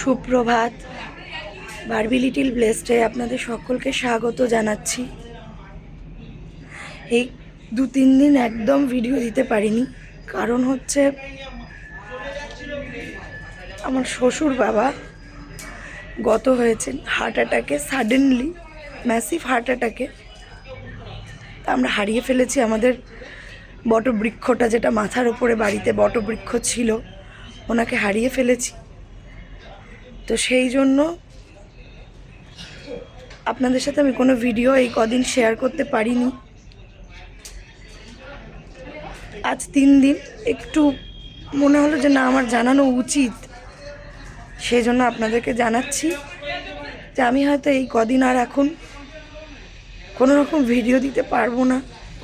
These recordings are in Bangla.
সুপ্রভাত। বারবি লিটিল ব্লেসডে আপনাদের সকলকে স্বাগত জানাচ্ছি। এই দু তিন দিন একদম ভিডিও দিতে পারিনি। কারণ হচ্ছে আমার শ্বশুর বাবা গত হয়েছেন হার্ট অ্যাটাকে সাডেনলি ম্যাসিভ হার্ট অ্যাটাকে তা আমরা হারিয়ে ফেলেছি আমাদের বটবৃক্ষটা যেটা মাথার ওপরে বাড়িতে বটবৃক্ষ ছিল, ওনাকে হারিয়ে ফেলেছি। তো সেই জন্য আপনাদের সাথে আমি কোনো ভিডিও এই কদিন শেয়ার করতে পারিনি। আজ তিন দিন, একটু মনে হলো যে না, আমার জানানো উচিত। সেই জন্য আপনাদেরকে জানাচ্ছি যে আমি হয়তো এই কদিন আর এখন কোনো রকম ভিডিও দিতে পারব না।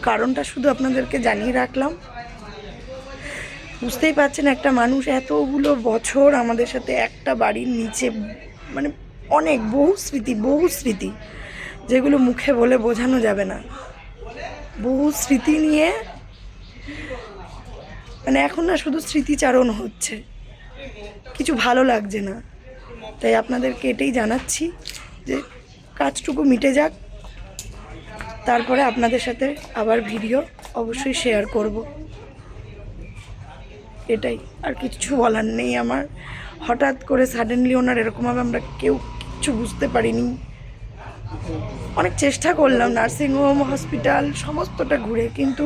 কারণটা শুধু আপনাদেরকে জানিয়ে রাখলাম। বুঝতেই পারছেন, একটা মানুষ এতগুলো বছর আমাদের সাথে একটা বাড়ির নিচে মানে অনেক, বহু স্মৃতি বহু স্মৃতি, যেগুলো মুখে বলে বোঝানো যাবে না। বহু স্মৃতি নিয়ে মানে এখন না শুধু স্মৃতিচারণ হচ্ছে, কিছু ভালো লাগছে না। তাই আপনাদেরকে এটাই জানাচ্ছি যে কাজটুকু মিটে যাক, তারপরে আপনাদের সাথে আবার ভিডিও অবশ্যই শেয়ার করব। এটাই। আর কিছু বলার নেই আমার। হঠাৎ করে সাডেনলি ওনার এরকমভাবে আমরা কেউ কিচ্ছু বুঝতে পারিনি। অনেক চেষ্টা করলাম নার্সিংহোম হসপিটাল সমস্তটা ঘুরে, কিন্তু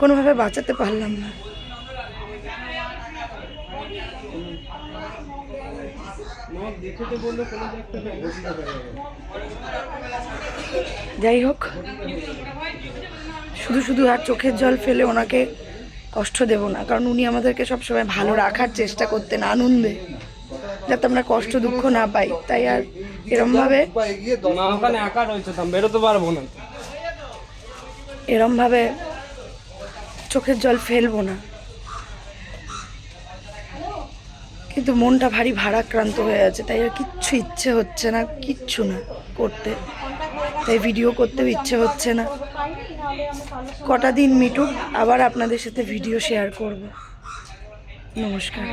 কোনোভাবে বাঁচাতে পারলাম না। যাই হোক, শুধু শুধু আর চোখের জল ফেলে ওনাকে কষ্ট দেব না কারণ উনি আমাদেরকে সবসময় ভালো রাখার চেষ্টা করতেন আনন্দে যাতে আমরা কষ্ট দুঃখ না পাই। তাই আর এরমভাবে বেরোতে পারব না। এরমভাবে চোখের জল ফেলব না। কিন্তু মনটা ভারী ভারাক্রান্ত হয়ে আছে তাই আর কিচ্ছু ইচ্ছে হচ্ছে না কিচ্ছু না করতে। তাই ভিডিও করতেও ইচ্ছে হচ্ছে না। কটা দিন মিটুক আবার আপনাদের সাথে ভিডিও শেয়ার করব। নমস্কার।